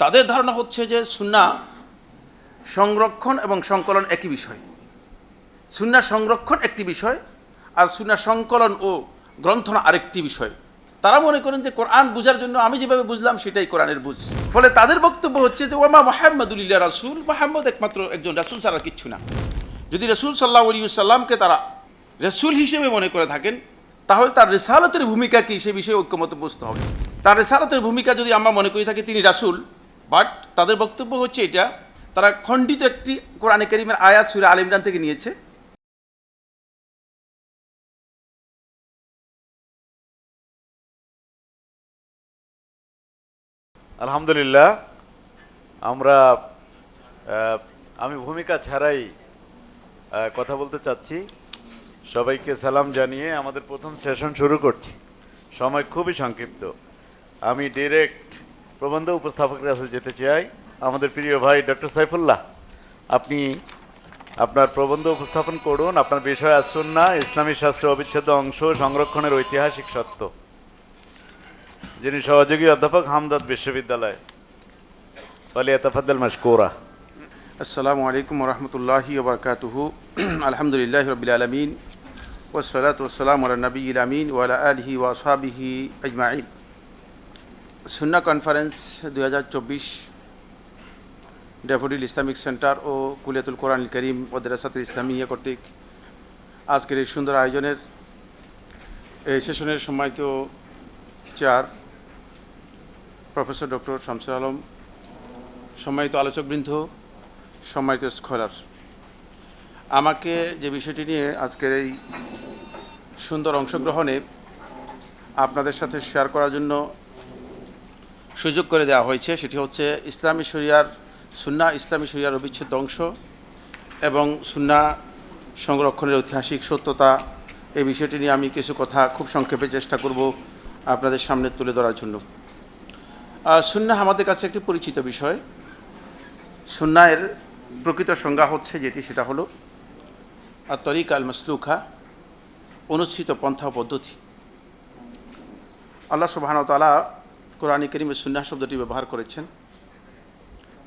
তাদের ধারণা হচ্ছে যে সুন্না সংরক্ষণ এবং সংকলন একই বিষয়। সুন্না সংরক্ষণ একটি বিষয় আর সুন্না সংকলন ও গ্রন্থনা আরেকটি বিষয়। তারা মনে করেন যে কোরআন বুঝার জন্য আমি যেভাবে বুঝলাম সেটাই কোরআনের বুঝ। ফলে তাদের বক্তব্য হচ্ছে যে ওমা মোহাম্মদুল্লাহ রাসুল মোহাম্মদ একমাত্র একজন রাসুল ছাড়া কিচ্ছু না। যদি রসুল সাল্লাহ সাল্লামকে তারা রসুল হিসেবে মনে করে থাকেন, তাহলে তার রেসালতের ভূমিকা কী সে বিষয়ে ঐক্যমত বুঝতে হবে। তার রেসালতের ভূমিকা যদি আমরা মনে করি থাকি তিনি রাসুল বাট তাদের বক্তব্য হচ্ছে এটা, তারা খণ্ডিত একটি কোরআনে করিমের আয়াত সুরে আল ইমরান থেকে নিয়েছে। আলহামদুলিল্লাহ, আমরা আমি ভূমিকা ছাড়াই কথা বলতে চাচ্ছি। সবাইকে সালাম জানিয়ে আমাদের প্রথম সেশন শুরু করছি। সময় খুবই সংক্ষিপ্ত। আমি ডিরেক্ট প্রবন্ধ উপস্থাপকের কাছে যেতে চাই। আমাদের প্রিয় ভাই ডক্টর সাইফুল্লাহ, আপনি আপনার প্রবন্ধ উপস্থাপন করুন। আপনার বিষয় আসুন না ইসলামী শাস্ত্রের অবিচ্ছেদ্য অংশ, সংরক্ষণের ঐতিহাসিক সত্য। যিনি সহযোগী অধ্যাপক হামদাদ বিশ্ববিদ্যালয় ফালিয়াতাফাদ্দাল মাশকুরা। আসসালামু আলাইকুম রহমতুল্লাহি ওবরকাতুহু আলহামদুলিল্লাহ রবিল আলমিন। ওসলাত ওসালাম আল নবী আমিন ওয়ালা আলহি ওয়াসাবিহি আজমাইন। সুন্না কনফারেন্স দু হাজার চব্বিশ ড্যাফোডিল ইসলামিক সেন্টার ও কুলিয়াতুল কোরআন করিম ও দেরাসাতুল ইসলামিয়া কর্তৃক আজকের এই সুন্দর আয়োজনের, এই সেশনের সম্মানিত chair professor doctor Shamsul Alam, সম্মানিত আলোচকবৃন্দ, সম্মানিত স্কলার আমাকে যে বিষয়টি নিয়ে আজকের এই সুন্দর অংশগ্রহণে আপনাদের সাথে শেয়ার করার জন্য সুযোগ করে দেওয়া হয়েছে, সেটি হচ্ছে ইসলামী শরিয়ার সুন্না, ইসলামী শরিয়ার অবিচ্ছেদ্য অংশ এবং সুন্না সংরক্ষণের ঐতিহাসিক সত্যতা, এই বিষয়টি নিয়ে আমি কিছু কথা খুব সংক্ষেপে চেষ্টা করব আপনাদের সামনে তুলে ধরার জন্য। সুন্না আমাদের কাছে একটি পরিচিত বিষয়। সুন্নায়ের প্রকৃত সংজ্ঞা হচ্ছে যেটি, সেটা হলো আর তরিক আল মাসলুখা অনুষ্ঠিত পন্থা পদ্ধতি। আল্লাহ সুবাহান তালা কোরআন করিমে সুন্না শব্দটি ব্যবহার করেছেন।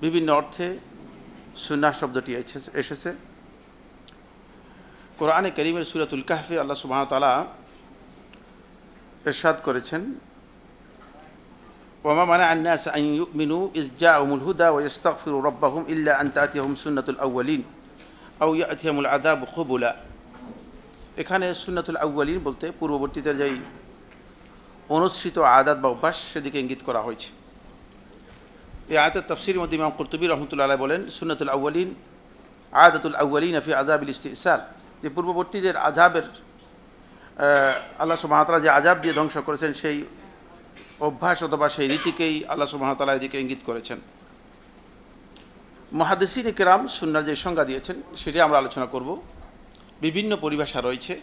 বিভিন্ন অর্থে সুন্না শব্দটি এসেছে কোরআনে করিমের সুরাতুল কাহফে আল্লাহ সুবাহতালা এরশাদ করেছেন ওমা মানে আন্নাস মিনু ইসজা উমুল হুদা ও ইস্তাকফির রব্বাহুম ইল্লা আন্তাতিহম সুন্নাতুল আউ্বালিন আউ ইয়াতিয়ামুল আদাব খুবুলা এখানে সুন্নাতুল আউ্বালিন বলতে পূর্ববর্তীদের যেই অনুসৃত আদাত বা অভ্যাস সেদিকে ইঙ্গিত করা হয়েছে। এই আয়াতের তফসির মধ্যে ইমাম কর্তুবী রহমতুল্লাহ বলেন, সুন্নাতুল আউ্বালিন আদাতুল আউ্বালিন আফি আজাবিল ইস্তিসার। যে পূর্ববর্তীদের আজাবের আল্লাহ সুবাহতালা যে আজাব দিয়ে ধ্বংস করেছেন, সেই অভ্যাস অথবা সেই রীতিকেই আল্লাহ সুবাহতালা এদিকে ইঙ্গিত করেছেন। মহাদেসিন কেরাম সুন্নার যে সংজ্ঞা দিয়েছেন, সেটি আমরা আলোচনা করব। বিভিন্ন পরিভাষা রয়েছে,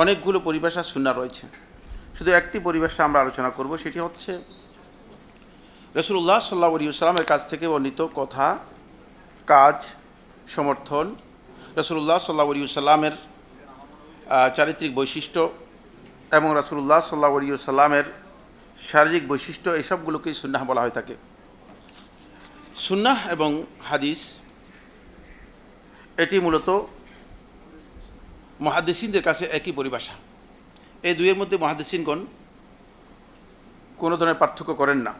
অনেকগুলো পরিভাষা সুন্না রয়েছে। শুধু একটি পরিবেশে আমরা আলোচনা করব, সেটি হচ্ছে রসুল্লাহ সাল্লাহ সাল্লামের কাছ থেকে বর্ণিত কথা, কাজ, সমর্থন। রসুল্লাহ সাল্লাহ সাল্লামের চারিত্রিক বৈশিষ্ট্য এবং রাসুল্লাহ সাল্লাহ সাল্লামের শারীরিক বৈশিষ্ট্য, এসবগুলোকেই সুন্নাহ বলা হয়ে থাকে। সুন্নাহ এবং হাদিস, এটি মূলত মহাদেসিনদের কাছে একই পরিভাষা। এই দুইয়ের মধ্যে মহাদেসিনগণ কোনো ধরনের পার্থক্য করেন না।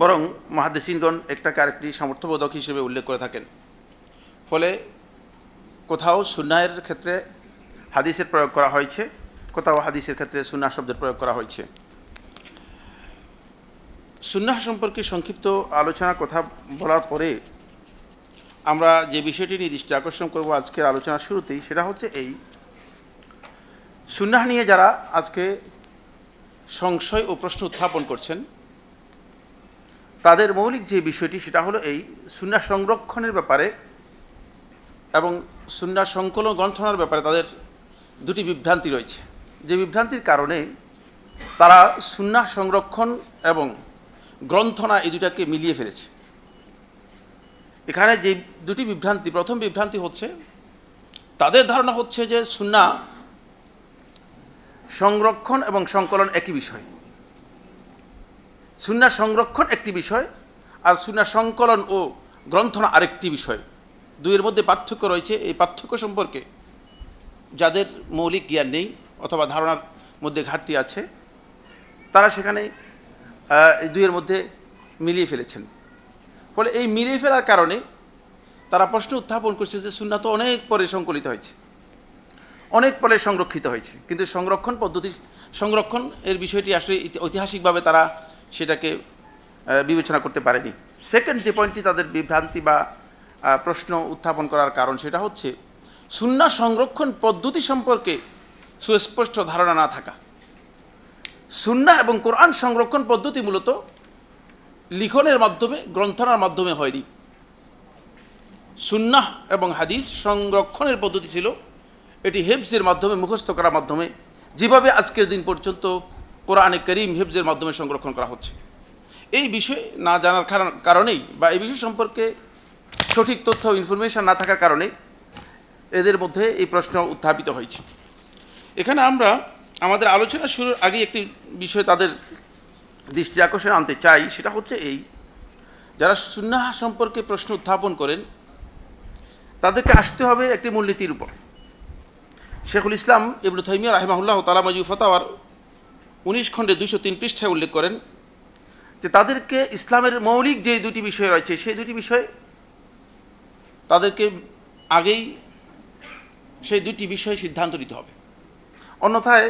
বরং মহাদেসিনগণ একটাকে আরেকটি সামর্থ্যবোধক হিসেবে উল্লেখ করে থাকেন। ফলে কোথাও সুন্নাহের ক্ষেত্রে হাদিসের প্রয়োগ করা হয়েছে, কোথাও হাদিসের ক্ষেত্রে সুন্নাহ শব্দের প্রয়োগ করা হয়েছে। সুন্নাহ সম্পর্কে সংক্ষিপ্ত আলোচনা কথা বলার পরে আমরা যে বিষয়টি নিয়ে দৃষ্টি আকর্ষণ করব আজকের আলোচনার শুরুতেই, সেটা হচ্ছে এই সুন্নাহ নিয়ে যারা আজকে সংশয় ও প্রশ্ন উত্থাপন করছেন, তাদের মৌলিক যে বিষয়টি সেটা হলো এই সুন্নাহ সংরক্ষণের ব্যাপারে এবং সুন্না সংকলন গ্রন্থনার ব্যাপারে তাদের দুটি বিভ্রান্তি রয়েছে। যে বিভ্রান্তির কারণে তারা সুন্না সংরক্ষণ এবং গ্রন্থনা এই দুটাকে মিলিয়ে ফেলেছে। এখানে যে দুটি বিভ্রান্তি, প্রথম বিভ্রান্তি হচ্ছে, তাদের ধারণা হচ্ছে যে সুন্না সংরক্ষণ এবং সংকলন একই বিষয়। সুন্না সংরক্ষণ একটি বিষয় আর সুন্না সংকলন ও গ্রন্থনা আরেকটি বিষয়। দুইয়ের মধ্যে পার্থক্য রয়েছে। এই পার্থক্য সম্পর্কে যাদের মৌলিক জ্ঞান নেই অথবা ধারণার মধ্যে ঘাটতি আছে, তারা সেখানে এই দুইয়ের মধ্যে মিলিয়ে ফেলেছেন। ফলে এই মিলিয়ে ফেলার কারণে তারা প্রশ্ন উত্থাপন করছে যে সুন্না তো অনেক পরে সংকলিত হয়েছে। অনেক পরে সংরক্ষিত হয়েছে। কিন্তু সংরক্ষণ পদ্ধতি, সংরক্ষণ এর বিষয়টি আসলে ঐতিহাসিকভাবে তারা সেটাকে বিবেচনা করতে পারেনি। সেকেন্ড যে পয়েন্টটি তাদের বিভ্রান্তি বা প্রশ্ন উত্থাপন করার কারণ সেটা হচ্ছে, সুন্না সংরক্ষণ পদ্ধতি সম্পর্কে সুস্পষ্ট ধারণা না থাকা। সুন্না এবং কোরআন সংরক্ষণ পদ্ধতি মূলত লিখনের মাধ্যমে, গ্রন্থনার মাধ্যমে হয়নি। সুন্নাহ এবং হাদিস সংরক্ষণের পদ্ধতি ছিল এটি হেফজের মাধ্যমে, মুখস্থ করার মাধ্যমে, যেভাবে আজকের দিন পর্যন্ত কোরআনে করিম হেফজের মাধ্যমে সংরক্ষণ করা হচ্ছে। এই বিষয়ে না জানার কারণ- কারণেই বা এই বিষয় সম্পর্কে সঠিক তথ্য ইনফরমেশন না থাকার কারণে এদের মধ্যে এই প্রশ্ন উত্থাপিত হয়েছে। এখানে আমরা আমাদের আলোচনা শুরুর আগে একটি বিষয় তাদের দৃষ্টি আকর্ষণ আনতে চাই। সেটা হচ্ছে এই, যারা সুন্নাহ সম্পর্কে প্রশ্ন উত্থাপন করেন, তাদেরকে আসতে হবে একটি মূলনীতির উপর। শেখুল ইসলাম ইবনু থাইমিয়া রাহিমাহুল্লাহ তালা মজু ফতাওয়ার উনিশ খণ্ডে দুইশো তিন পৃষ্ঠায় উল্লেখ করেন যে তাদেরকে ইসলামের মৌলিক যে দুটি বিষয় রয়েছে, সেই দুটি বিষয় তাদেরকে আগেই সেই দুটি বিষয়ে সিদ্ধান্ত নিতে হবে। অন্যথায়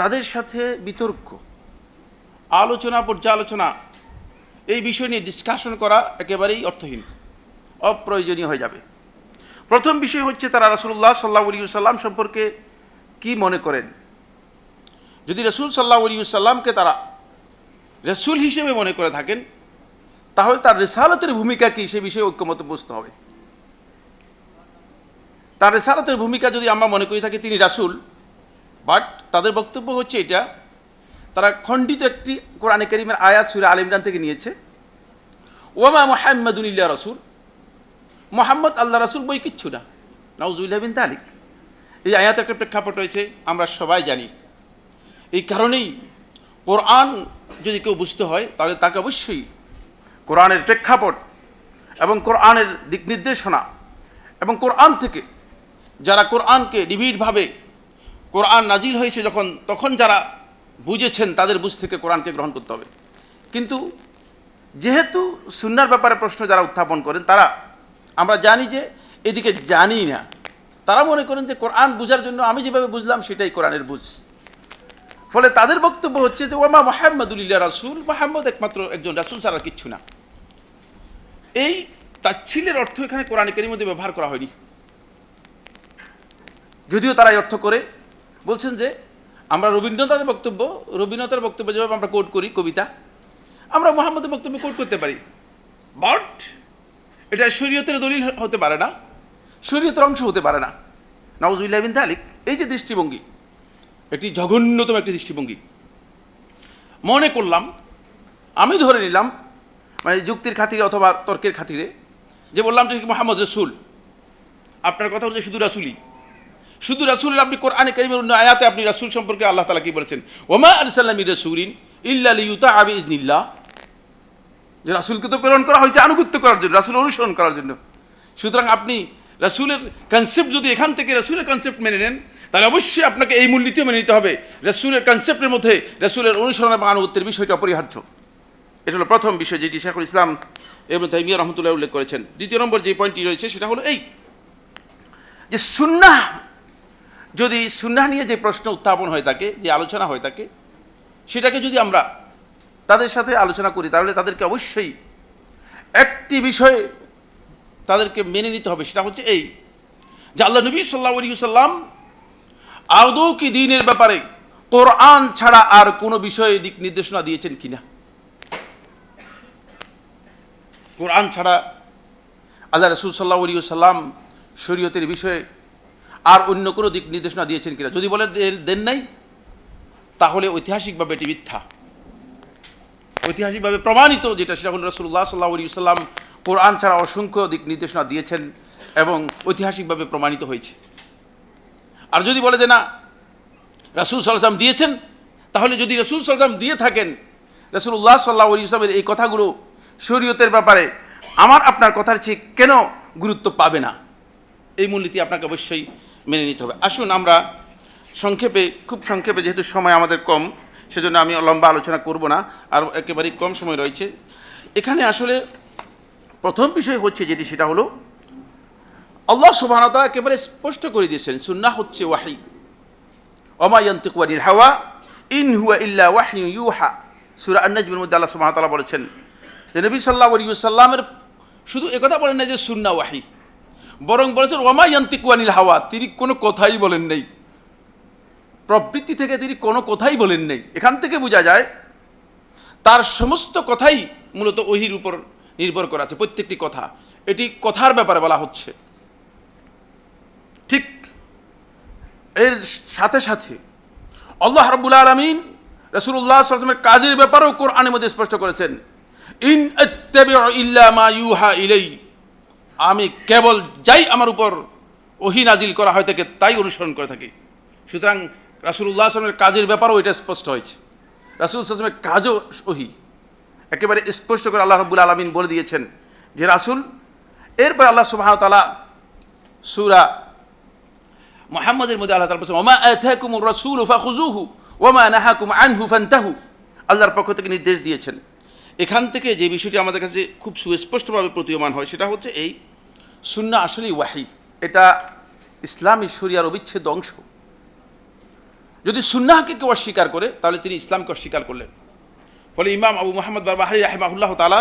তাদের সাথে বিতর্ক, আলোচনা পর্যালোচনা, এই বিষয় নিয়ে ডিসকাশন করা একেবারেই অর্থহীন, অপ্রয়োজনীয় হয়ে যাবে। প্রথম বিষয় হচ্ছে তারা রসুল্লাহ সাল্লাহ সাল্লাম সম্পর্কে কি মনে করেন? যদি রসুল সাল্লাহ সাল্লামকে তারা রসুল হিসেবে মনে করে থাকেন, তাহলে তার রেসালতের ভূমিকা কী সে বিষয়ে ঐক্যমত বুঝতে হবে। তার রেসালতের ভূমিকা যদি আমরা মনে করি থাকি তিনি রাসুল, বাট তাদের বক্তব্য হচ্ছে এটা, তারা খণ্ডিত একটি কোরআনে করিমের আয়াত সুরে আল ইমরান থেকে নিয়েছে ওমা মোহাম্মদুল্লাহ রসুল। মোহাম্মদ আল্লাহ রাসুল বই কিচ্ছু না। নাউজুল্লাহ বিন তালিক এই আয়াত একটা প্রেক্ষাপট রয়েছে, আমরা সবাই জানি। এই কারণেই কোরআন যদি কেউ বুঝতে হয়, তাহলে তাকে অবশ্যই কোরআনের প্রেক্ষাপট এবং কোরআনের দিক নির্দেশনা এবং কোরআন থেকে যারা কোরআনকে নিবিড়ভাবে কোরআন নাজিল হয়েছে যখন, তখন যারা বুঝেছেন, তাদের বুঝ থেকে কোরআনকে গ্রহণ করতে হবে। কিন্তু যেহেতু সুন্নার ব্যাপারে প্রশ্ন যারা উত্থাপন করেন, তারা আমরা জানি যে এদিকে জানি না। তারা মনে করেন যে কোরআন বুঝার জন্য আমি যেভাবে বুঝলাম সেটাই কোরআনের বুঝ। ফলে তাদের বক্তব্য হচ্ছে যে ওমা মোহাম্মদুল্লাহ রাসুল মোহাম্মদ একমাত্র একজন রাসুল ছাড়া কিচ্ছু না। এই তাচ্ছিলের অর্থ এখানে কোরআন কেরির মধ্যে ব্যবহার করা হয়নি। যদিও তারা অর্থ করে। বলছেন যে, আমরা রবীন্দ্রনাথের বক্তব্য রবীন্দ্রনাথের বক্তব্য যেভাবে আমরা কোট করি কবিতা, আমরা মোহাম্মদের বক্তব্য কোট করতে পারি। বাট এটা শরীয়তের দলিল হতে পারে না, শরীয়তের অংশ হতে পারে না। নওয়াজুল্লাহ বিন তালিক, এই যে দৃষ্টিভঙ্গি, এটি জঘন্যতম একটি দৃষ্টিভঙ্গি। মনে করলাম, আমি ধরে নিলাম মানে যুক্তির খাতিরে অথবা তর্কের খাতিরে, যে বললাম যে মোহাম্মদ রসুল, আপনার কথা হচ্ছে শুধু রাসুলই। শুধু রাসুল আপনি কোরআনে করিমের অন্য আয়াতে আপনি রাসুল সম্পর্কে আল্লাহ তালা কি বলেছেন? ওমা আলসাল্লামী রসুলিন ইল্লা ইউতা আবি ইজনিল্লাহ যে রাসুলকে তো প্রেরণ করা হয়েছে আনুগত্য করার জন্য, রাসুল অনুসরণ করার জন্য। সুতরাং আপনি রাসুলের কনসেপ্ট যদি এখান থেকে রাসুলের কনসেপ্ট মেনে নেন, তাহলে অবশ্যই আপনাকে এই মূলনীতিও মেনে নিতে হবে, রাসুলের কনসেপ্টের মধ্যে রাসুলের অনুসরণ এবং আনুগত্যের বিষয়টা অপরিহার্য। এটা হলো প্রথম বিষয় যেটি শেখুল ইসলাম এবং তাইমিয়া রহমতুল্লাহ উল্লেখ করেছেন। দ্বিতীয় নম্বর যে পয়েন্টটি রয়েছে সেটা হলো এই, যে সুন্নাহ, যদি সুন্নাহ নিয়ে যে প্রশ্ন উত্থাপন হয়ে থাকে, যে আলোচনা হয়ে থাকে, সেটাকে যদি আমরা তাদের সাথে আলোচনা করি, তাহলে তাদেরকে অবশ্যই একটি বিষয়ে তাদেরকে মেনে নিতে হবে, সেটা হচ্ছে এই, যে আল্লাহ নবী সাল্লাহ সাল্লাম আদৌ কি দিনের ব্যাপারে কোরআন ছাড়া আর কোনো বিষয়ে দিক নির্দেশনা দিয়েছেন কিনা? কোরআন ছাড়া আল্লাহ রসুল সাল্লাহ আলী সাল্লাম শরীয়তের বিষয়ে আর অন্য কোনো দিক নির্দেশনা দিয়েছেন কিনা? যদি বলে দেন নাই, তাহলে ঐতিহাসিকভাবে এটি মিথ্যা। ঐতিহাসিকভাবে প্রমাণিত যেটা সেটা হল রসুল্লাহ সাল্লাহ আলী সাল্লাম কোরআন ছাড়া অসংখ্য দিক নির্দেশনা দিয়েছেন এবং ঐতিহাসিকভাবে প্রমাণিত হয়েছে। আর যদি বলে যে না, রাসুল সাল্লাম দিয়েছেন, তাহলে যদি রসুল সাল্লাম দিয়ে থাকেন রসুল্লাহ সাল্লাহ ইসলামের এই কথাগুলো শরীয়তের ব্যাপারে আমার আপনার কথার চেয়ে কেন গুরুত্ব পাবে না? এই মূলনীতি আপনাকে অবশ্যই মেনে নিতে হবে। আসুন আমরা সংক্ষেপে, খুব সংক্ষেপে যেহেতু সময় আমাদের কম সেজন্য আমি লম্বা আলোচনা করব না, আর একেবারেই কম সময় রয়েছে। এখানে আসলে প্রথম বিষয় হচ্ছে যেটি, সেটা হলো, আল্লাহ সুবাহতালা একেবারে স্পষ্ট করে দিয়েছেন সুন্না হচ্ছে ওয়াহি। অমায়ন্তিকুয়ারিল হাওয়া, ইন হুয়া ইল্লা ওয়াহি ইউহা। সুরা আন্নাজমের মধ্যে আল্লাহ সুবাহতালা বলেছেন যে, নবী সাল্লাহ সাল্লামের শুধু একথা বলেন না যে সুন্না ওয়াহি। বরং বলেছেন ওমায়ন্তিকুয়ানিল হাওয়া। তিনি কোনো কথাই বলেন নেই। প্রবৃত্তি থেকে তিনি কোনো কথাই বলেন নেই। এখান থেকে বোঝা যায়, তার সমস্ত কথাই মূলত ওহির উপর নির্ভর করা আছে, প্রত্যেকটি কথা। এটি কথার ব্যাপারে বলা হচ্ছে। ঠিক এর সাথে সাথে আল্লাহ রাব্বুল আলমিন রসুল্লাহ আসলামের কাজের ব্যাপারেও কোরআনের মধ্যে স্পষ্ট করেছেন, ইন ইল্লা মা ইউহা ইলাই আমি কেবল যাই আমার উপর ওহি নাজিল করা হয় থাকে তাই অনুসরণ করে থাকি। সুতরাং রাসুল্লাহ আসলামের কাজের ব্যাপারেও এটা স্পষ্ট হয়েছে। রাসুল আসলামের কাজও ওহি একেবারে স্পষ্ট করে আল্লাহ রব্বুল আলমিন বলে দিয়েছেন যে, রাসুল, এরপর আল্লাহ সুবাহতালা সুরা মোহাম্মদের মধ্যে আল্লাহ তালা রাসূল আল্লাহর পক্ষ থেকে নির্দেশ দিয়েছেন। এখান থেকে যে বিষয়টি আমাদের কাছে খুব সুস্পষ্টভাবে প্রতীয়মান হয়, সেটা হচ্ছে এই সুন্না আসলেই ওয়াহি। এটা ইসলাম ঈশ্বরিয়ার অবিচ্ছেদ্য অংশ। যদি সুন্নাহকে কেউ অস্বীকার করে, তাহলে তিনি ইসলামকে অস্বীকার করলেন। ফলে ইমাম আবু মোহাম্মদ বাবাহারি রাহেমাহুল্লাহ তালা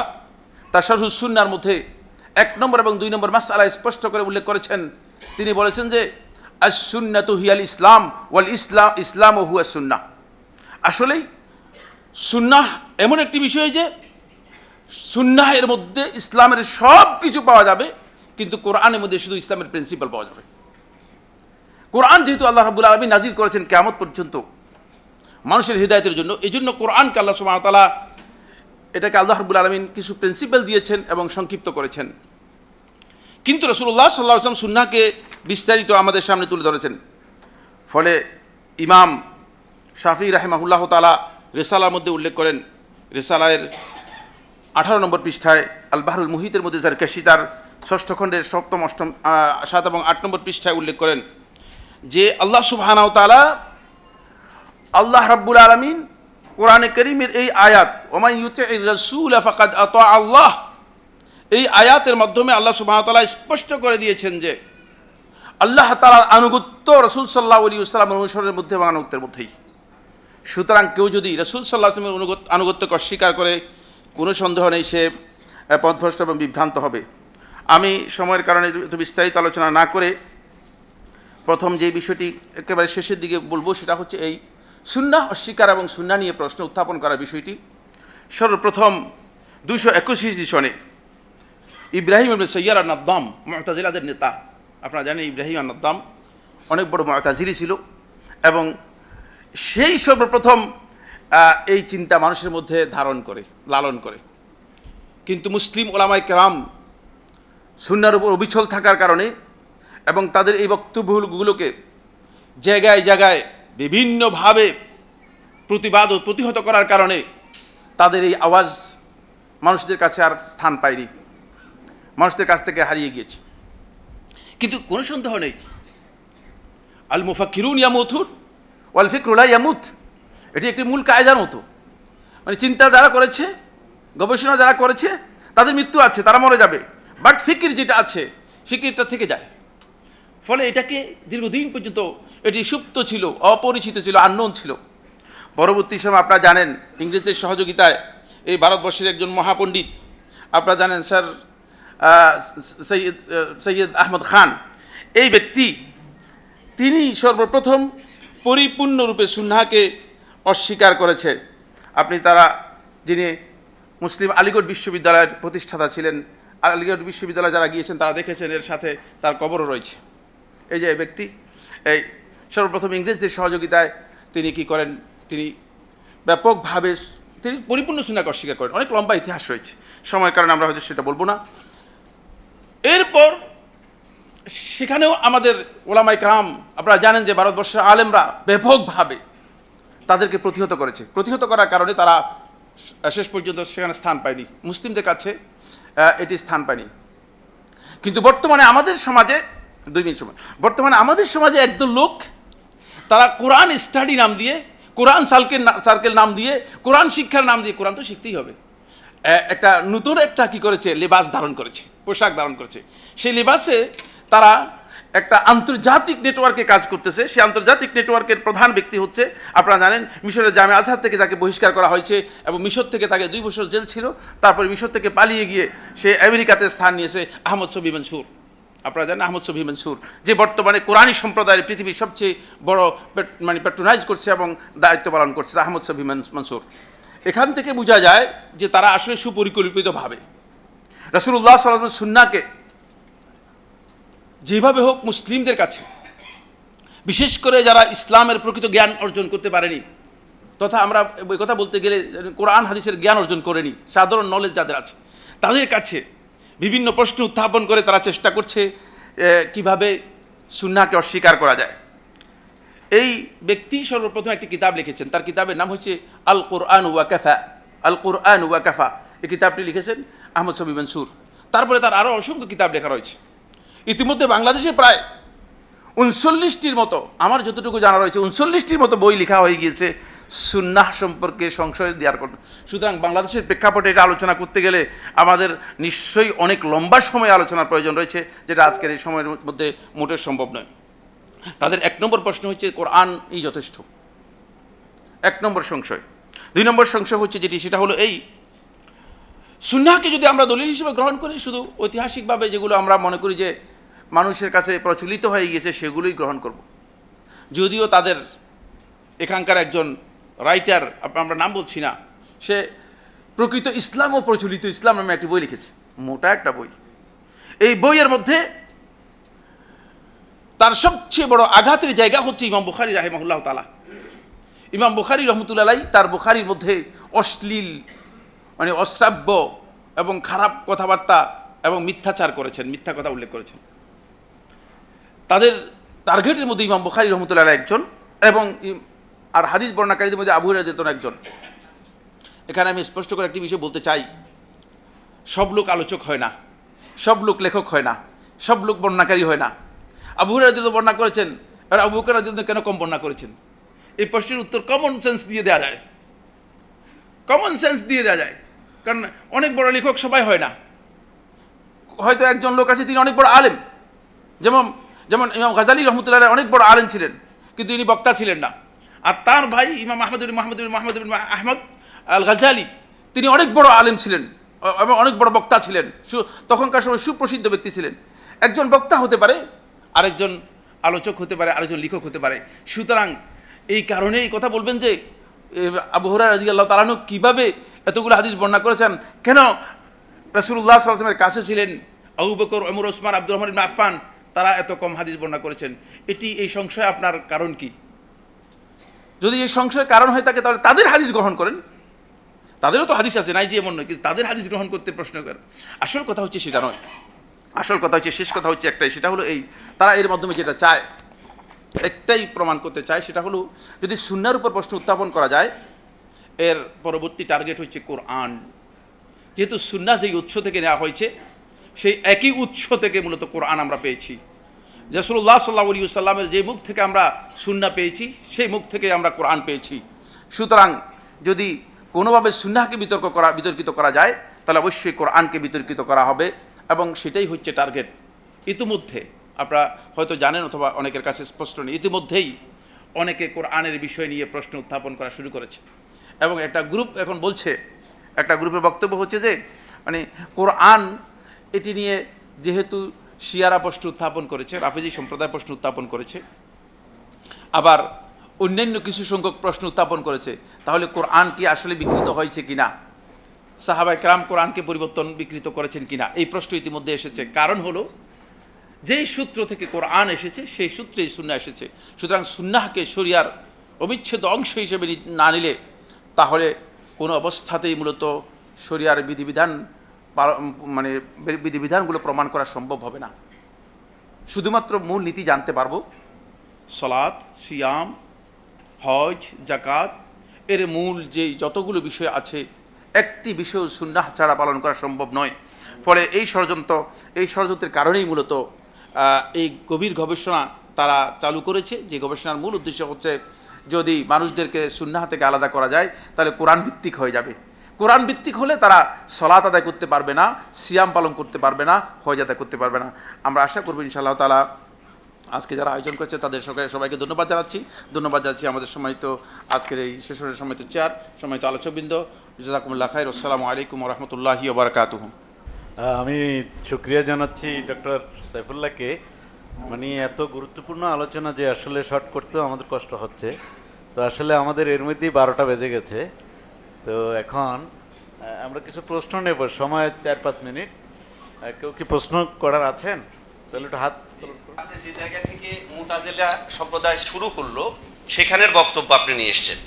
তার শারহুস সুন্নার মধ্যে এক নম্বর এবং দুই নম্বর মাস আলাহ স্পষ্ট করে উল্লেখ করেছেন। তিনি বলেছেন যে আসুন্নাতু হিয়াল ইসলাম ওয়াল ইসলাম ইসলাম ও হুয়া সুন্না আসলেই সুন্নাহ এমন একটি বিষয় যে সুন্নাহের মধ্যে ইসলামের সব কিছু পাওয়া যাবে, কিন্তু কোরআনের মধ্যে শুধু ইসলামের প্রিন্সিপাল পাওয়া যাবে। কোরআন যেহেতু আল্লাহ রাবুল আলমী নাজির করেছেন কেমত পর্যন্ত মানুষের হৃদায়তের জন্য এই জন্য কোরআনকে আল্লাহ সুমাতালা এটাকে আল্লাহ রাবুল আলমিন কিছু প্রিন্সিপাল দিয়েছেন এবং সংক্ষিপ্ত করেছেন। কিন্তু রসুল্লাহ সাল্লাহ আসলাম সুন্নাকে বিস্তারিত আমাদের সামনে তুলে ধরেছেন। ফলে ইমাম শাফি রাহেমাহুল্লাহ তালা রেসালার মধ্যে উল্লেখ করেন, রেসালায়ের আঠারো নম্বর পৃষ্ঠায় আল বাহরুল মুহিতের মধ্যে যার তার ষষ্ঠ খণ্ডের সপ্তম অষ্টম সাত এবং আট নম্বর পৃষ্ঠায় উল্লেখ করেন যে আল্লাহ সুবহানাও তালা আল্লাহ রাব্বুল আলমিন কোরআনে করিমের এই আয়াত ওমাই ইউতে রসুল ফাকাদ আত আল্লাহ এই আয়াতের মাধ্যমে আল্লাহ সুবাহতাল্লাহ স্পষ্ট করে দিয়েছেন যে আল্লাহ তালার আনুগত্য রসুল সাল্লাহ আলী ইসলামের অনুসরণের মধ্যে আনুগত্যের মধ্যেই। সুতরাং কেউ যদি রসুল সাল্লাহ আসলামের অনুগত আনুগত্যকে অস্বীকার করে, কোনো সন্দেহ নেই সে পথভ্রষ্ট এবং বিভ্রান্ত হবে। আমি সময়ের কারণে বিস্তারিত আলোচনা না করে প্রথম যে বিষয়টি একেবারে শেষের দিকে বলব, সেটা হচ্ছে এই সুন্না অস্বীকার এবং সুন্না নিয়ে প্রশ্ন উত্থাপন করার বিষয়টি। সর্বপ্রথম দুইশো একুশ সনে ইব্রাহিম সৈয়ার আন্নাদ্দাম মহতাজিলাদের নেতা, আপনারা জানেন ইব্রাহিম আন্নাদ্দাম অনেক বড় মহতাজিরি ছিল এবং সেই সর্বপ্রথম এই চিন্তা মানুষের মধ্যে ধারণ করে, লালন করে। কিন্তু মুসলিম ওলামায় কেরাম সুন্নার উপর অবিচল থাকার কারণে এবং তাদের এই বক্তব্যগুলোকে জায়গায় জায়গায় বিভিন্নভাবে প্রতিবাদ ও প্রতিহত করার কারণে তাদের এই আওয়াজ মানুষদের কাছে আর স্থান পায়নি। মানুষদের কাছ থেকে হারিয়ে গিয়েছে। কিন্তু কোনো সন্দেহ নেই। আল মুফাকিরুন ইয়ামুথুর ওয়াল ফিকরুলা ইয়ামুথ। এটি একটি মূল কায়দার মতো। মানে চিন্তা যারা করেছে, গবেষণা যারা করেছে, তাদের মৃত্যু আছে, তারা মরে যাবে। বাট ফিকির যেটা আছে, ফিকিরটা থেকে যায়। ফলে এটাকে দীর্ঘদিন পর্যন্ত এটি সুপ্ত ছিল, অপরিচিত ছিল আননোন ছিল। পরবর্তী সময় আপনারা জানেন, ইংরেজদের সহযোগিতায় এই ভারতবর্ষের একজন মহাপণ্ডিত, আপনারা জানেন স্যার সৈয়দ সৈয়দ আহমদ খান, এই ব্যক্তি, তিনি সর্বপ্রথম পরিপূর্ণরূপে সুন্নাহকে অস্বীকার করেছে। আপনি তারা, যিনি মুসলিম আলিগড় বিশ্ববিদ্যালয়ের প্রতিষ্ঠাতা ছিলেন, আলিগড় বিশ্ববিদ্যালয়ে যারা গিয়েছেন, তারা দেখেছেন, এর সাথে তার কবরও রয়েছে। এই যে ব্যক্তি, এই সর্বপ্রথম ইংরেজদের সহযোগিতায় তিনি কি করেন? তিনি ব্যাপকভাবে তিনি পরিপূর্ণ সুনাকে অস্বীকার করেন। অনেক লম্বা ইতিহাস রয়েছে। সময়ের কারণে আমরা হয়তো সেটা বলব না। এরপর সেখানেও আমাদের ওলামাই কালাম আপনারা জানেন যে ভারতবর্ষের আলেমরা ব্যাপকভাবে তাদেরকে প্রতিহত করেছে। প্রতিহত করার কারণে তারা শেষ পর্যন্ত সেখানে স্থান পায়নি। মুসলিমদের কাছে এটি স্থান পায়নি। কিন্তু বর্তমানে আমাদের সমাজে দুই মিনিট সময়। বর্তমানে আমাদের সমাজে একদল লোক, তারা কোরআন স্টাডি নাম দিয়ে, কোরআন সার্কেল সার্কেল নাম দিয়ে, কোরআন শিক্ষার নাম দিয়ে কোরআন তো শিখতেই হবে। একটা নতুন একটা কি করেছে, লেবাস ধারণ করেছে, পোশাক ধারণ করেছে। সেই লেবাসে তারা একটা আন্তর্জাতিক নেটওয়ার্কে কাজ করতেছে। সেই আন্তর্জাতিক নেটওয়ার্কের প্রধান ব্যক্তি হচ্ছে, আপনারা জানেন, মিশরের জামে আজহার থেকে যাকে বহিষ্কার করা হয়েছে এবং মিশর থেকে তাকে দুই বছর জেল ছিল, তারপরে মিশর থেকে পালিয়ে গিয়ে সে আমেরিকাতে স্থান নিয়েছে আহমদ সবি মনসুর। আপনারা জানেন আহমদ সফি মনসুর, যে বর্তমানে কোরআনী সম্প্রদায়ের পৃথিবীর সবচেয়ে বড় মানে প্যাট্রোনাইজ করছে এবং দায়িত্ব পালন করছে আহমদ সফি মন- মনসুর। এখান থেকে বোঝা যায় যে তারা আসলে সুপরিকল্পিতভাবে। রসুল্লাহ সাল্লাম সুন্নাকে যেভাবে হোক মুসলিমদের কাছে, বিশেষ করে যারা ইসলামের প্রকৃত জ্ঞান অর্জন করতে পারেনি, তথা আমরা কথা বলতে গেলে কোরআন, হাদিসের জ্ঞান অর্জন করেনি, সাধারণ নলেজ যাদের আছে, তাদের কাছে বিভিন্ন প্রশ্ন উত্থাপন করে তারা চেষ্টা করছে কীভাবে সুন্নাকে অস্বীকার করা যায়। এই ব্যক্তি সর্বপ্রথম একটি কিতাব লিখেছেন। তার কিতাবের নাম হচ্ছে আল কোরআন ওয়াকাফা আল কোরআন ওয়াকাফা এই কিতাবটি লিখেছেন আহমদ সবি মনসুর। তারপরে তার আরও অসংখ্য কিতাব লেখা রয়েছে। ইতিমধ্যে বাংলাদেশে প্রায় উনচল্লিশটির মতো, আমার যতটুকু জানা রয়েছে, উনচল্লিশটির মতো বই লেখা হয়ে গিয়েছে সুন্নাহ সম্পর্কে সংশয় দেওয়ার কথা। সুতরাং বাংলাদেশের প্রেক্ষাপটে এটা আলোচনা করতে গেলে আমাদের নিশ্চয়ই অনেক লম্বা সময় আলোচনার প্রয়োজন রয়েছে, যেটা আজকের এই সময়ের মধ্যে মোটের সম্ভব নয়। তাদের এক নম্বর প্রশ্ন হচ্ছে, কোরআন এই যথেষ্ট? এক নম্বর সংশয়। দুই নম্বর সংশয় হচ্ছে যেটি, সেটা হলো এই, সুন্নাহকে যদি আমরা দলিল হিসেবে গ্রহণ করি, শুধু ঐতিহাসিকভাবে যেগুলো আমরা মনে করি যে মানুষের কাছে প্রচলিত হয়ে গিয়েছে, সেগুলোই গ্রহণ করব। যদিও তাদের এখানকার একজন রাইটার আমরা নাম বলছি না, সে প্রকৃত ইসলাম ও প্রচলিত ইসলাম নামে একটি বই লিখেছে, মোটা একটা বই। এই বইয়ের মধ্যে তার সবচেয়ে বড় আঘাতের জায়গা হচ্ছে ইমাম বুখারি রাহেমাহুল্লাহ তালা ইমাম বুখারি রহমতুল্লাহ তার বুখারির মধ্যে অশ্লীল মানে অশ্রাব্য এবং খারাপ কথাবার্তা এবং মিথ্যাচার করেছেন, মিথ্যা কথা উল্লেখ করেছেন। তাদের টার্গেটের মধ্যে ইমাম বুখারি রহমতুল্লাহ একজন এবং আর হাদিস বর্ণাকারীদের মধ্যে আবু রাজিতন একজন, এখানে আমি স্পষ্ট করে একটি বিষয় বলতে চাই। সব লোক আলোচক হয় না, সব লোক লেখক হয় না, সব লোক বর্ণাকারী হয় না। আবু রাজিত বর্ণনা করেছেন আর আবু বকর রাজিত কেন কম বর্ণনা করেছেন? এই প্রশ্নের উত্তর কমন সেন্স দিয়ে দেওয়া যায়। কমন সেন্স দিয়ে দেওয়া যায়। কারণ অনেক বড় লেখক সবাই হয় না। হয়তো একজন লোক আছে, তিনি অনেক বড় আলেম। যেমন যেমন ইমাম গাজালি রহমতুল্লাহ অনেক বড় আলেম ছিলেন, কিন্তু ইনি বক্তা ছিলেন না। আর তার ভাই ইমাম আহমদুল মাহমুদুল মাহমুদুল আহমদ আল গাজালি তিনি অনেক বড় আলেম ছিলেন এবং অনেক বড় বক্তা ছিলেন। সু, তখনকার সময় সুপ্রসিদ্ধ ব্যক্তি ছিলেন। একজন বক্তা হতে পারে, আরেকজন আলোচক হতে পারে, আরেকজন লেখক হতে পারে। সুতরাং এই কারণে এই কথা বলবেন যে আবু রাজি আল্লাহ তালানু কীভাবে এতগুলো হাদিস বর্ণনা করেছেন? কেন রসুল্লাহ সাল্লামের কাছে ছিলেন আবু বকর অমর ওসমান, আব্দুর রহমান আফফান, তারা এত কম হাদিস বর্ণনা করেছেন। এটি, এই সংশয় আপনার কারণ কি? যদি এই সংশয়ের কারণ হয়ে থাকে তাহলে তাদের হাদিস গ্রহণ করেন। তাদেরও তো হাদিস আছে, নাই যে এমন নয়, কিন্তু তাদের হাদিস গ্রহণ করতে প্রশ্ন করেন। আসল কথা হচ্ছে সেটা নয়। আসল কথা হচ্ছে, শেষ কথা হচ্ছে একটাই, সেটা হলো এই, তারা এর মাধ্যমে যেটা চায়, একটাই প্রমাণ করতে চায়, সেটা হলো যদি সুন্নার উপর প্রশ্ন উত্থাপন করা যায়, এর পরবর্তী টার্গেট হচ্ছে কোরআন। যেহেতু সুন্না যেই উৎস থেকে নেওয়া হয়েছে, সেই একই উৎস থেকে মূলত কোরআন আমরা পেয়েছি। রসুল্লাহ সাল্লাহ আলী সাল্লামের যে মুখ থেকে আমরা সুন্না পেয়েছি, সেই মুখ থেকে আমরা কোরআন পেয়েছি। সুতরাং যদি কোনোভাবে সুন্নাহকে বিতর্ক করা বিতর্কিত করা যায়, তাহলে অবশ্যই কোরআনকে বিতর্কিত করা হবে এবং সেটাই হচ্ছে টার্গেট। ইতিমধ্যে, আপনারা হয়তো জানেন অথবা অনেকের কাছে স্পষ্ট নেই, ইতিমধ্যেই অনেকে কোরআনের বিষয় নিয়ে প্রশ্ন উত্থাপন করা শুরু করেছে। এবং একটা গ্রুপ এখন বলছে, একটা গ্রুপের বক্তব্য হচ্ছে যে মানে কোরআন এটি নিয়ে যেহেতু শিয়ারা প্রশ্ন উত্থাপন করেছে, রাফেজি সম্প্রদায় প্রশ্ন উত্থাপন করেছে। আবার অন্যান্য কিছু সংখ্যক প্রশ্ন উত্থাপন করেছে, তাহলে কোরআন কি আসলে বিকৃত হয়েছে কিনা? সাহাবাই ক্রাম কোরআনকে পরিবর্তন বিকৃত করেছেন কিনা? এই প্রশ্ন ইতিমধ্যে এসেছে। কারণ হলো, যেই সূত্র থেকে কোরআন এসেছে, সেই সূত্রেই সুন্না এসেছে। সুতরাং সুন্নাহকে শরিয়ার অবিচ্ছেদ অংশ হিসেবে না নিলে, তাহলে কোনো অবস্থাতেই মূলত শরিয়ার বিধিবিধান মানে বিধিবিধানগুলো প্রমাণ করা সম্ভব হবে না। শুধুমাত্র মূল নীতি জানতে পারব, সলাৎ, সিয়াম, হজ জাকাত এর মূল যে যতগুলো বিষয় আছে, একটি বিষয় সুন্নাহ ছাড়া পালন করা সম্ভব নয়। ফলে এই ষড়যন্ত্র, এই ষড়যন্ত্রের কারণেই মূলত এই গভীর গবেষণা তারা চালু করেছে। যে গবেষণার মূল উদ্দেশ্য হচ্ছে, যদি মানুষদেরকে সুন্নাহ থেকে আলাদা করা যায়, তাহলে কোরআন ভিত্তিক হয়ে যাবে। কোরআন ভিত্তিক হলে তারা সলাত আদায় করতে পারবে না সিয়াম পালন করতে পারবে না হজ আদায় করতে পারবে না। আমরা আশা করব ইনশাআল্লাহ তালা আজকে যারা আয়োজন করেছে তাদের সবাই সবাইকে ধন্যবাদ জানাচ্ছি। ধন্যবাদ জানাচ্ছি আমাদের সম্মানিত আজকের এই শেষের সম্মানিত চেয়ার সম্মানিত আলোচকবৃন্দ। জাজাকুমুল্লাহ খাই আসসালামু আলাইকুম রহমতুল্লাহি ওবরাকাতুহ আহ, আমি শুক্রিয়া জানাচ্ছি ডক্টর সাইফুল্লাহকে। মানে এত গুরুত্বপূর্ণ আলোচনা যে আসলে শর্ট করতেও আমাদের কষ্ট হচ্ছে। তো আসলে আমাদের এর মধ্যেই বারোটা বেজে গেছে। তো এখন আমরা কিছু প্রশ্ন নেব। সময় চার পাঁচ মিনিট। কেউ কি প্রশ্ন করার আছেন? তাহলে একটু হাত যে জায়গা থেকে মুতাজিলা সম্প্রদায় শুরু করল সেখানের বক্তব্য আপনি নিয়ে এসছেন।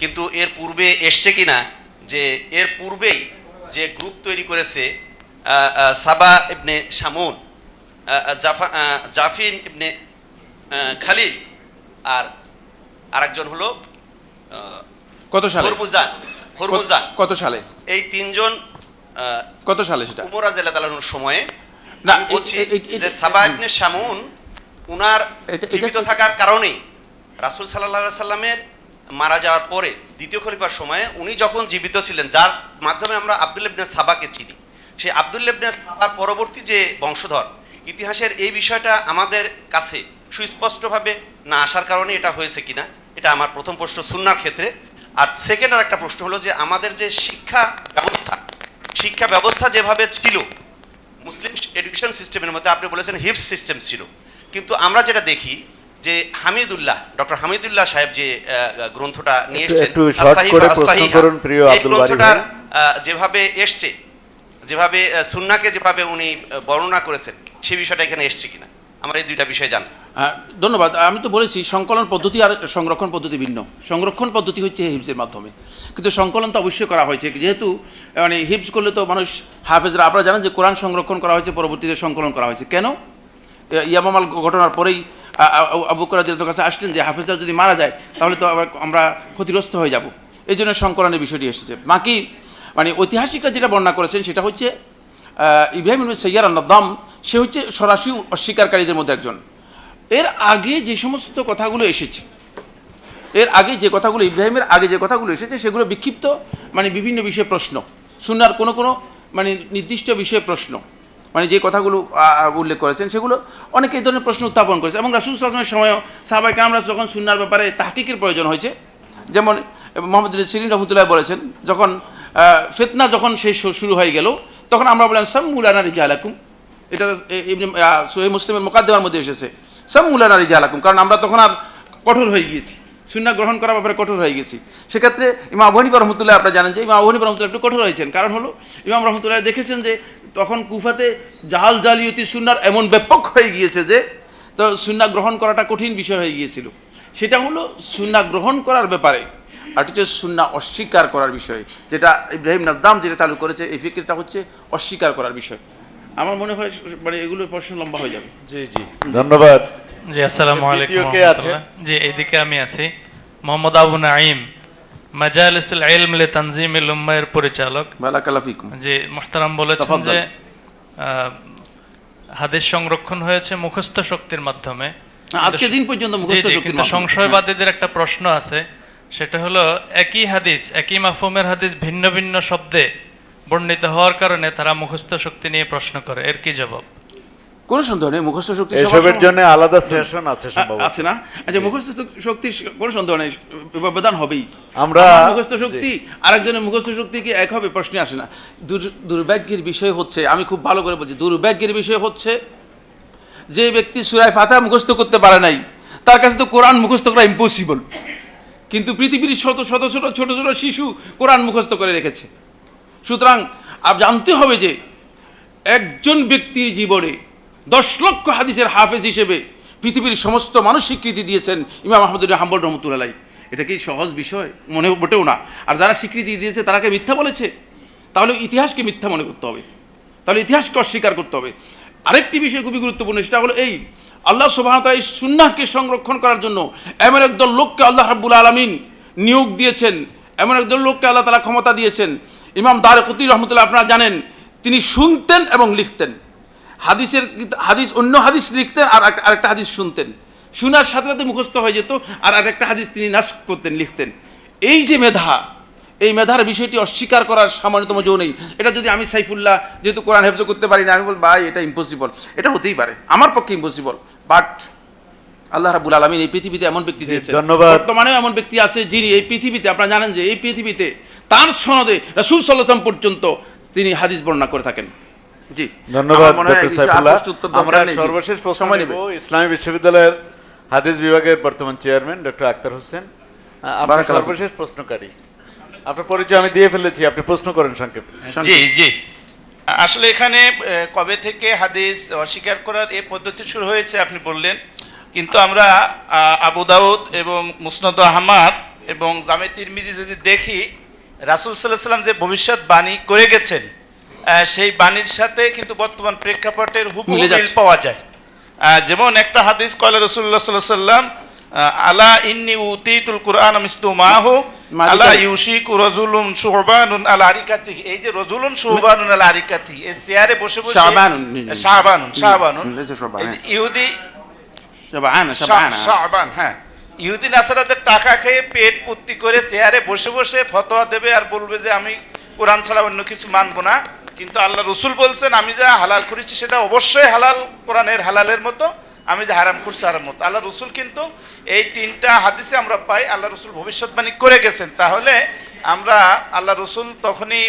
কিন্তু এর পূর্বে এসছে কিনা যে এর পূর্বেই যে গ্রুপ তৈরি করেছে সাবা ইবনে আহ, জাফা জাফিন ইবনে খালিল আর আরেকজন হলো কত সালে? হরমুজান কত সালে? এই তিনজন কত সালে সেটা? উমর তাআলার সময়ে না, বলছি যে সাবা ইবনে শামুন উনার জীবিত থাকার কারণেই রাসূল সাল্লাল্লাহু আলাইহি সাল্লামের মারা যাওয়ার পরে দ্বিতীয় খলিফার সময়ে উনি যখন জীবিত ছিলেন যার মাধ্যমে আমরা আব্দুল ইবনে সাবাকে চিনি সেই আব্দুল ইবনে সাবার পরবর্তী যে বংশধর ইতিহাসের এই বিষয়টা আমাদের কাছে সুস্পষ্টভাবে না আসার কারণে এটা হয়েছে কিনা এটা আমার প্রথম প্রশ্ন সুন্নার ক্ষেত্রে। আর সেকেন্ড আর একটা প্রশ্ন হলো যে আমাদের যে শিক্ষা ব্যবস্থা শিক্ষা ব্যবস্থা যেভাবে ছিল মুসলিম এডুকেশন সিস্টেমের মধ্যে আপনি বলেছেন হিপস সিস্টেম ছিল কিন্তু আমরা যেটা দেখি যে হামিদুল্লাহ ডক্টর হামিদুল্লাহ সাহেব যে গ্রন্থটা নিয়ে এসেছেন এই। গ্রন্থটার যেভাবে এসছে যেভাবে সুন্নাকে যেভাবে উনি বর্ণনা করেছেন সে বিষয়টা এখানে এসছে কিনা আমার এই দুইটা বিষয় জান। ধন্যবাদ। আমি তো বলেছি, সংকলন পদ্ধতি আর সংরক্ষণ পদ্ধতি ভিন্ন। সংরক্ষণ পদ্ধতি হচ্ছে হিপসের মাধ্যমে। কিন্তু সংকলন তো অবশ্যই করা হয়েছে। যেহেতু মানে হিপস করলে তো মানুষ হাফেজরা, আপনারা জানেন যে কোরআন সংরক্ষণ করা হয়েছে, পরবর্তীতে সংকলন করা হয়েছে। কেন? ইয়ামামাল ঘটনার পরেই আবু করাদের কাছে আসলেন যে হাফেজরা যদি মারা যায়, তাহলে তো আবার আমরা ক্ষতিগ্রস্ত হয়ে যাব। এই জন্য সংকলনের বিষয়টি এসেছে। বাকি মানে ঐতিহাসিকরা যেটা বর্ণনা করেছেন, সেটা হচ্ছে ইব্রাহিম সৈয়ার আন্নাদাম সে হচ্ছে সরাসরি অস্বীকারীদের মধ্যে একজন। এর আগে যে সমস্ত কথাগুলো এসেছে, এর আগে যে কথাগুলো, ইব্রাহিমের আগে যে কথাগুলো এসেছে, সেগুলো বিক্ষিপ্ত মানে বিভিন্ন বিষয়ে প্রশ্ন। সুনার কোনো কোনো মানে নির্দিষ্ট বিষয়ে প্রশ্ন। মানে যে কথাগুলো উল্লেখ করেছেন, সেগুলো অনেকে এই ধরনের প্রশ্ন উত্থাপন করেছে। এবং রাসুল আসলামের সময়ও সাহাবাইকে আমরা যখন সুনার ব্যাপারে তাহকিকের প্রয়োজন হয়েছে, যেমন মোহাম্মদ সিরিন রহমতুল্লাহ বলেছেন, যখন ফিতনা যখন শেষ শুরু হয়ে গেল তখন আমরা বললাম সাম মুলানা রিজা আলাকুম এটা সোহে মুসলিমের মোকাদ্দেমার মধ্যে এসেছে। সাম মুলানা রিজা আলাকুম কারণ আমরা তখন আর কঠোর হয়ে গিয়েছি। সুন্না গ্রহণ করার ব্যাপারে কঠোর হয়ে গেছি। সেক্ষেত্রে ইমাম আবু হানিফা রহমতুল্লাহ আপনারা জানেন যে ইমাম আবু হানিফা রহমতুল্লাহ একটু কঠোর হয়েছেন। কারণ হলো, ইমাম রহমতুল্লাহ দেখেছেন যে তখন কুফাতে জাল জালিয়তি সুন্নার এমন ব্যাপক হয়ে গিয়েছে যে, তো সুন্না গ্রহণ করাটা কঠিন বিষয় হয়ে গিয়েছিল। সেটা হলো সুন্না গ্রহণ করার ব্যাপারে আর সুন্না অস্বীকার করার বিষয় যেটা ইব্রাহিম নাদ্দাম যেটা চালু করেছে এই ফিক্রিটা হচ্ছে অস্বীকার করার বিষয়। আমার মনে হয় মানে এগুলো প্রশ্ন লম্বা হয়ে যাবে। জি জি। ধন্যবাদ। জি আসসালামু আলাইকুম। জি এইদিকে আমি আছি। মোহাম্মদ আবু নাঈম মাজালিসুল ইলম লি তানজিমিল উম্মাহের পরিচালক। বালাকাল্লা ফিকুম। যে মুহতারাম বলেছেন যে হাদিস সংরক্ষণ হয়েছে মুখস্থ শক্তির মাধ্যমে। আজকে দিন পর্যন্ত মুখস্থ শক্তির মাধ্যমে। সংশয়বাদীদের একটা প্রশ্ন আছে। সেটা হলো একই হাদিস একই মাফহুমের হাদিস ভিন্ন ভিন্ন শব্দে বর্ণিত হওয়ার কারণে তারা মুখস্থ শক্তি নিয়ে প্রশ্ন করে। এর কি জবাব? কোনো সন্দেহ নেই মুখস্থ শক্তি এসবের জন্য আলাদা সেশন আছে সম্ভবত। আছে না? আচ্ছা মুখস্থ শক্তি কোনো সন্দেহ নেই ব্যবধান হবেই। আমরা- মুখস্থ শক্তি আরেকজনের মুখস্থ শক্তি কি এক হবে? প্রশ্নে আসে না। দুর্ভাগ্যের বিষয় হচ্ছে আমি খুব ভালো করে বলছি দুর্ভাগ্যের বিষয় হচ্ছে যে ব্যক্তি সুরায় ফাতা মুখস্থ করতে পারে নাই তার কাছে তো কোরআন মুখস্থ করা ইম্পসিবল কিন্তু পৃথিবীর শত শত শত ছোট ছোট শিশু কোরআন মুখস্থ করে রেখেছে। সুতরাং আপ জানতে হবে যে একজন ব্যক্তির জীবনে দশ লক্ষ হাদিসের হাফেজ হিসেবে পৃথিবীর সমস্ত মানুষ স্বীকৃতি দিয়েছেন ইমাম আহমদুল্লাহ হাম্বল রহমতুল্লাহ এটা কি সহজ বিষয়? মনে মোটেও না। আর যারা স্বীকৃতি দিয়েছে তারাকে মিথ্যা বলেছে? তাহলে ইতিহাসকে মিথ্যা মনে করতে হবে। তাহলে ইতিহাসকে অস্বীকার করতে হবে। আরেকটি বিষয় খুবই গুরুত্বপূর্ণ, সেটা হলো এই আল্লাহ সুবাহতা এই সুন্নাহকে সংরক্ষণ করার জন্য এমন একদল লোককে আল্লাহ রাব্বুল আলমিন নিয়োগ দিয়েছেন, এমন একদল লোককে আল্লাহ তালা ক্ষমতা দিয়েছেন। ইমাম দারে কুতি রহমতুল্লাহ, আপনারা জানেন, তিনি শুনতেন এবং লিখতেন। হাদিসের হাদিস, অন্য হাদিস লিখতেন আর আরেকটা হাদিস শুনতেন। শোনার সাথে সাথে মুখস্থ হয়ে যেত আর আরেকটা হাদিস তিনি নাশ করতেন, লিখতেন। এই যে মেধা এই মেধার বিষয়টি অস্বীকার করার সামান্যতম জো নেই। এটা যদি আমি সাইফুল্লাহ যেহেতু কোরআন হেফজ করতে পারি না আমি বল ভাই এটা ইম্পসিবল এটা হতেই পারে। আমার পক্ষে ইম্পসিবল বাট আল্লাহ রাবুল আলমিন এই পৃথিবীতে এমন ব্যক্তি দিয়েছেন। ধন্যবাদ। বর্তমানেও এমন ব্যক্তি আছে যিনি এই পৃথিবীতে আপনারা জানেন যে এই পৃথিবীতে তার সনদে রাসূল সাল্লাল্লাহু পর্যন্ত তিনি হাদিস বর্ণনা করে থাকেন। জি। ধন্যবাদ আমার সর্বশেষ প্রশ্ন সময় নেব। ইসলামী বিশ্ববিদ্যালয়ের হাদিস বিভাগের বর্তমান চেয়ারম্যান ডক্টর আক্তার হোসেন। আপনার সর্বশেষ প্রশ্নকারী। আপনার পরিচয় আমি দিয়ে ফেলেছি আপনি প্রশ্ন করেন সংক্ষেপে। জি জি। আসলে এখানে কবে থেকে হাদিস অস্বীকার করার এই পদ্ধতি শুরু হয়েছে আপনি বললেন কিন্তু আমরা আবু দাউদ এবং মুসনদ আহমাদ এবং জামে তিরমিজি যদি দেখি রাসুল সাল্লাহ সাল্লাম যে ভবিষ্যৎ বাণী করে গেছেন আহ, সেই বাণীর সাথে কিন্তু বর্তমান প্রেক্ষাপটের হুবহু মিলে পাওয়া যায়। আহ, যেমন একটা হাদিস কয়লা রসুল্লাহ সাল্লাহ সাল্লাম আলা ইন্নি উতিতুল কুরআন মিস্তু মাহু আলা ইউশিকু রাজুলুন আলা আরিকাতিহি এই যে রাজুলুন আলা আরিকাতিহি এই চেয়ারে বসে বসে শাহবান, এই যে ইহুদি শাবানা শাবানা শাহবান হ্যাঁ ইহুদি নাসারাদের টাকা খেয়ে পেট পূর্তি করে চেয়ারে বসে বসে ফতোয়া দেবে আর বলবে যে আমি কোরআন ছাড়া অন্য কিছু মানবো না কিন্তু আল্লাহ রসুল বলছেন আমি যা হালাল করেছি সেটা অবশ্যই হালাল কোরআনের হালালের মতো আমি যে হারাম করছি হারাম মতো। আল্লাহ রসুল কিন্তু এই তিনটা হাদিসে আমরা পাই আল্লাহ রসুল ভবিষ্যৎবাণী করে গেছেন। তাহলে আমরা আল্লাহ রসুল তখনই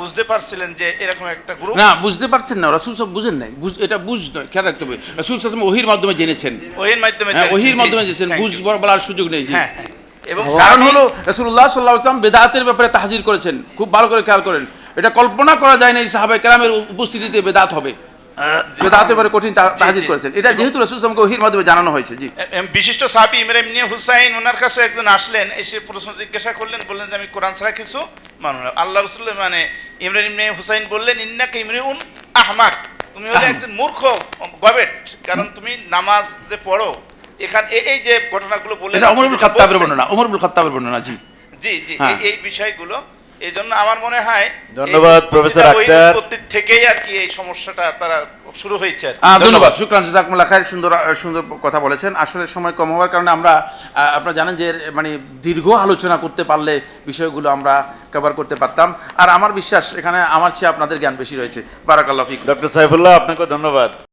বুঝতে পারছিলেন যে এরকম একটা গ্রুপ না বুঝতে পারছেন না রাসূল সব বুঝেন নাই। এটা বুঝ নয় খেয়াল রাখতে হবে। রাসূল সাল্লাল্লাহু ওহির মাধ্যমে জেনেছেন। ওহির মাধ্যমে হ্যাঁ ওহির মাধ্যমে জেনেছেন বুঝ। বলার সুযোগ নেই হ্যাঁ হ্যাঁ। এবং কারণ হলো রাসূলুল্লাহ সাল্লাল্লাহু আলাইহি ওয়াসাল্লাম বেদাতের ব্যাপারে তাহজির করেছেন খুব ভালো করে খেয়াল করেন। এটা কল্পনা করা যায় না এই সাহাবায়ে কেরামের উপস্থিতিতে বেদাত হবে। বেদাতের ব্যাপারে কঠিন তা- করেছেন। এটা যেহেতু রাসূল ওহির মাধ্যমে জানানো হয়েছে জি। বিশিষ্ট সাহাবি ইমরান ইবনে হুসাইন ওনার কাছে একজন আসলেন এসে প্রশ্ন জিজ্ঞাসা করলেন বললেন যে আমি কোরআন ছাড়া কিছু মানো না। আল্লাহ রসুল মানে ইমরান ইবনে হুসাইন বললেন ইন্নাকে ইমরিউন আহমাক। তুমি হলে একজন মূর্খ গবেট কারণ তুমি নামাজ যে পড়ো এখান এই যে ঘটনাগুলো বললেন ওমর ইবনে খাত্তাবের বর্ণনা ওমর ইবনে খাত্তাবের বর্ণনা জি। জি জি হ্যাঁ। এই বিষয়গুলো এই জন্য আমার মনে হয় ধন্যবাদ, প্রফেসর আক্তার। থেকেই আর কি এই সমস্যাটা তারা শুরু হয়েছে আর ধন্যবাদ। শুক্রান জাজাকুমুল্লাহ খায়ের সুন্দর সুন্দর কথা বলেছেন। আসলে সময় কম হওয়ার কারণে আমরা আহ, আপনারা জানেন যে মানে দীর্ঘ আলোচনা করতে পারলে বিষয়গুলো আমরা কভার করতে পারতাম। আর আমার বিশ্বাস এখানে আমার চেয়ে আপনাদের জ্ঞান বেশি রয়েছে। বারাকাল্লাহ ফিক ডক্টর সাইফুল্লাহ আপনাকে ধন্যবাদ।